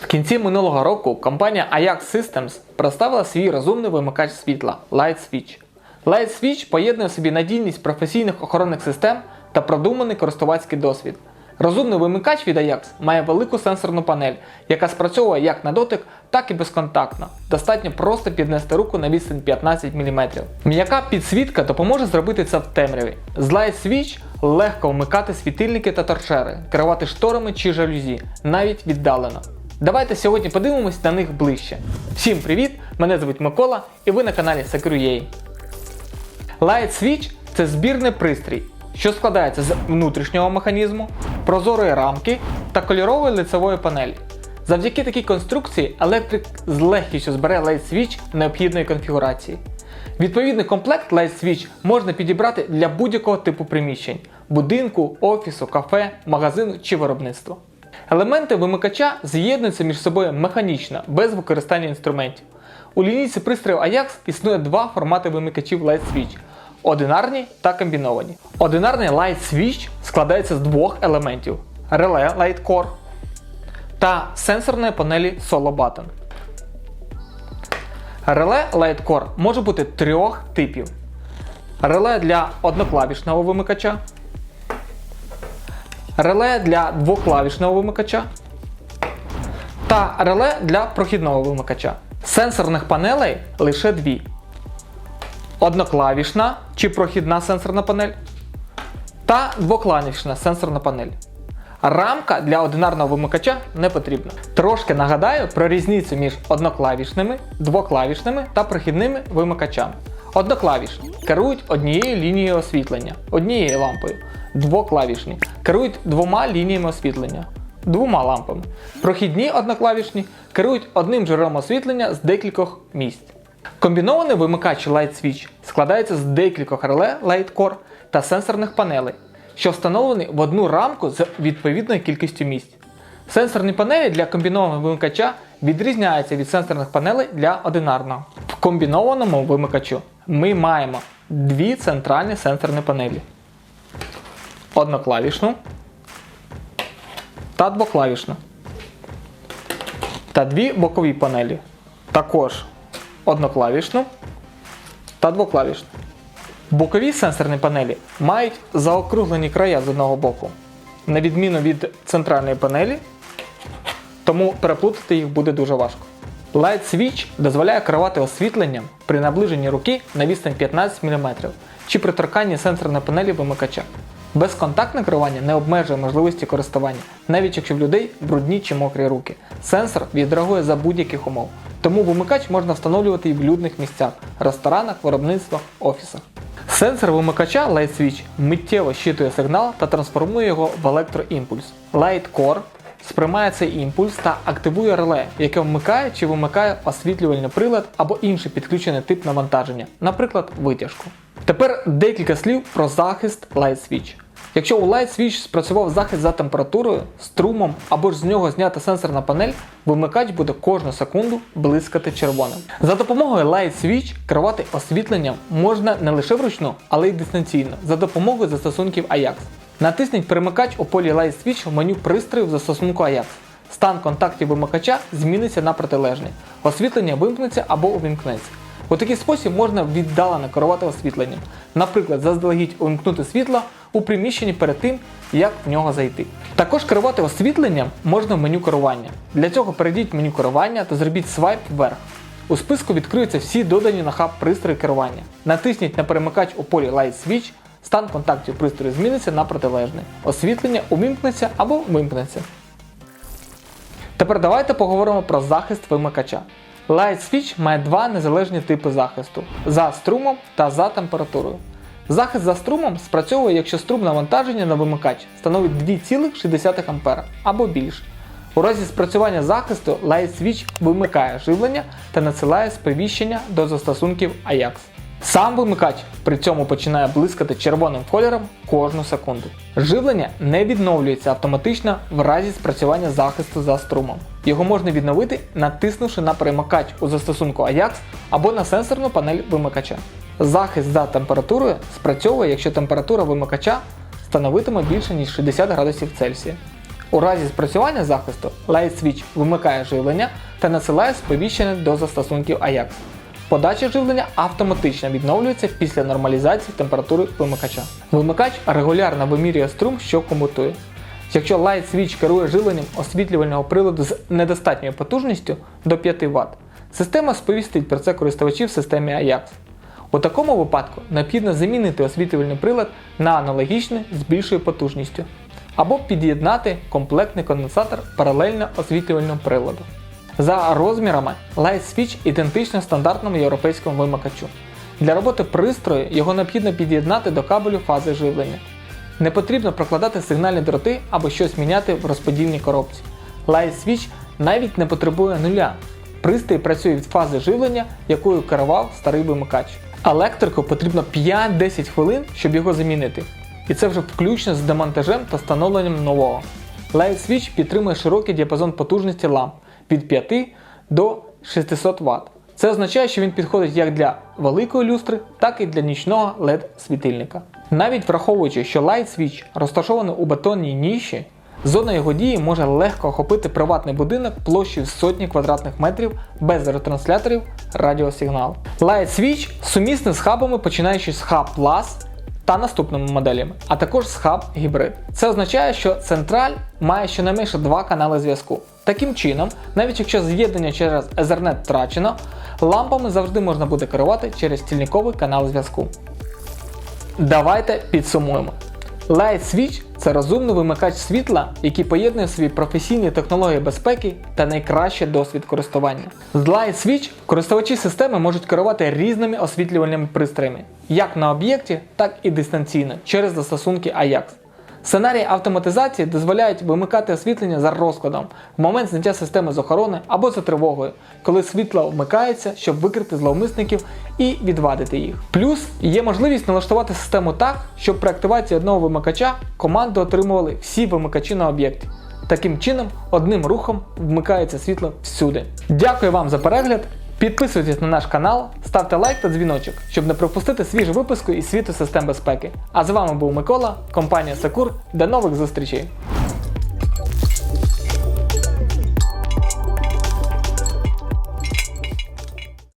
В кінці минулого року компанія Ajax Systems представила свій розумний вимикач світла Light Switch. Light Switch поєднує в собі надійність професійних охоронних систем та продуманий користувацький досвід. Розумний вимикач від Ajax має велику сенсорну панель, яка спрацьовує як на дотик, так і безконтактно. Достатньо просто піднести руку на відстань 15 мм. М'яка підсвітка допоможе зробити це в темряві. З Light Switch легко вмикати світильники та торшери, керувати шторами чи жалюзі, навіть віддалено. Давайте сьогодні подивимось на них ближче. Всім привіт! Мене звуть Микола і ви на каналі Secure.ua. Light Switch це збірний пристрій, що складається з внутрішнього механізму, прозорої рамки та кольорової лицевої панелі. Завдяки такій конструкції електрик з легкістю збере Light Switch необхідної конфігурації. Відповідний комплект Light Switch можна підібрати для будь-якого типу приміщень будинку, офісу, кафе, магазину чи виробництва. Елементи вимикача з'єднуються між собою механічно, без використання інструментів. У лінійці пристроїв Ajax існує два формати вимикачів Light Switch одинарні та комбіновані. Одинарний Light Switch складається з двох елементів: реле Light Core та сенсорної панелі Solo Button. Реле Light Core може бути трьох типів: реле для одноклавішного вимикача, реле для двоклавішного вимикача та реле для прохідного вимикача. Сенсорних панелей лише дві: одноклавішна чи прохідна сенсорна панель та двоклавішна сенсорна панель. Рамка для одинарного вимикача не потрібна. Трошки нагадаю про різницю між одноклавішними, двоклавішними та прохідними вимикачами. Одноклавішні керують однією лінією освітлення, однією лампою. Двоклавішні керують двома лініями освітлення, двома лампами. Прохідні одноклавішні керують одним джерелом освітлення з декількох місць. Комбінований вимикач Light Switch складається з декількох реле Light Core та сенсорних панелей, що встановлені в одну рамку з відповідною кількістю місць. Сенсорні панелі для комбінованого вимикача відрізняються від сенсорних панелей для одинарного. В комбінованому вимикачу ми маємо дві центральні сенсорні панелі: одноклавішну та двоклавішну. Та дві бокові панелі. Також одноклавішну та двоклавішну. Бокові сенсорні панелі мають заокруглені края з одного боку, на відміну від центральної панелі, тому переплутати їх буде дуже важко. Light Switch дозволяє керувати освітленням при наближенні руки на відстань 15 мм чи при торканні сенсорної панелі вимикача. Безконтактне керування не обмежує можливості користування, навіть якщо в людей брудні чи мокрі руки. Сенсор відреагує за будь-яких умов, тому вимикач можна встановлювати і в людних місцях, ресторанах, виробництвах, офісах. Сенсор вимикача Light Switch миттєво щитує сигнал та трансформує його в електроімпульс. Light Core сприймає цей імпульс та активує реле, яке вмикає чи вимикає освітлювальний прилад або інший підключений тип навантаження, наприклад, витяжку. Тепер декілька слів про захист Light Switch. Якщо у Light Switch спрацював захист за температурою, струмом або ж з нього знята сенсорна панель, вимикач буде кожну секунду блискати червоним. За допомогою Light Switch керувати освітленням можна не лише вручну, але й дистанційно за допомогою застосунків Ajax. Натисніть перемикач у полі Light Switch в меню пристрою в застосунку Ajax. Стан контактів вимикача зміниться на протилежний. Освітлення вимкнеться або увімкнеться. У такий спосіб можна віддалено керувати освітленням. Наприклад, заздалегідь увімкнути світло у приміщенні перед тим, як в нього зайти. Також керувати освітленням можна в меню керування. Для цього перейдіть в меню керування та зробіть свайп вверх. У списку відкриються всі додані на хаб пристрої керування. Натисніть на перемикач у полі Light Switch, стан контактів пристрою зміниться на протилежний. Освітлення увімкнеться або вимкнеться. Тепер давайте поговоримо про захист вимикача. Light Switch має два незалежні типи захисту за струмом та за температурою. Захист за струмом спрацьовує, якщо струм навантаження на вимикач становить 2,6 А або більше. У разі спрацювання захисту Light Switch вимикає живлення та надсилає сповіщення до застосунків Ajax. Сам вимикач при цьому починає блискати червоним кольором кожну секунду. Живлення не відновлюється автоматично в разі спрацювання захисту за струмом. Його можна відновити, натиснувши на перемикач у застосунку Ajax або на сенсорну панель вимикача. Захист за температурою спрацьовує, якщо температура вимикача становитиме більше ніж 60 градусів Цельсія. У разі спрацювання захисту Light Switch вимикає живлення та насилає сповіщення до застосунків AJAX. Подача живлення автоматично відновлюється після нормалізації температури вимикача. Вимикач регулярно вимірює струм, що комутує. Якщо Light Switch керує живленням освітлювального приладу з недостатньою потужністю до 5 Вт, система сповістить про це користувачів в системі AJAX. У такому випадку необхідно замінити освітлювальний прилад на аналогічний з більшою потужністю або під'єднати комплектний конденсатор паралельно освітлювальному приладу. За розмірами Light Switch ідентично стандартному європейському вимикачу. Для роботи пристрою його необхідно під'єднати до кабелю фази живлення. Не потрібно прокладати сигнальні дроти або щось міняти в розподільній коробці. Light Switch навіть не потребує нуля. Пристрій працює від фази живлення, якою керував старий вимикач. Електрику потрібно 5-10 хвилин, щоб його замінити. І це вже включно з демонтажем та встановленням нового. Light Switch підтримує широкий діапазон потужності ламп від 5 до 600 Вт. Це означає, що він підходить як для великої люстри, так і для нічного LED світильника. Навіть враховуючи, що Light Switch розташований у бетонній ніші, зона його дії може легко охопити приватний будинок площею сотні квадратних метрів без ретрансляторів радіосигналу. Light Switch сумісний з хабами, починаючи з Hub Plus та наступними моделями, а також з хаб гібрид. Це означає, що централь має щонайменше два канали зв'язку. Таким чином, навіть якщо з'єднання через Ethernet втрачено, лампами завжди можна буде керувати через стільниковий канал зв'язку. Давайте підсумуємо. Light Switch це розумний вимикач світла, який поєднує в собі професійні технології безпеки та найкращий досвід користування. З Light Switch користувачі системи можуть керувати різними освітлювальними пристроями, як на об'єкті, так і дистанційно через застосунки AJAX. Сценарії автоматизації дозволяють вимикати освітлення за розкладом в момент зняття системи з охорони або за тривогою, коли світло вмикається, щоб викрити зловмисників і відвадити їх. Плюс є можливість налаштувати систему так, щоб при активації одного вимикача команду отримували всі вимикачі на об'єкті. Таким чином, одним рухом вмикається світло всюди. Дякую вам за перегляд. Підписуйтесь на наш канал, ставте лайк та дзвіночок, щоб не пропустити свіжу випуску із світу систем безпеки. А з вами був Микола, компанія Сакур. До нових зустрічей!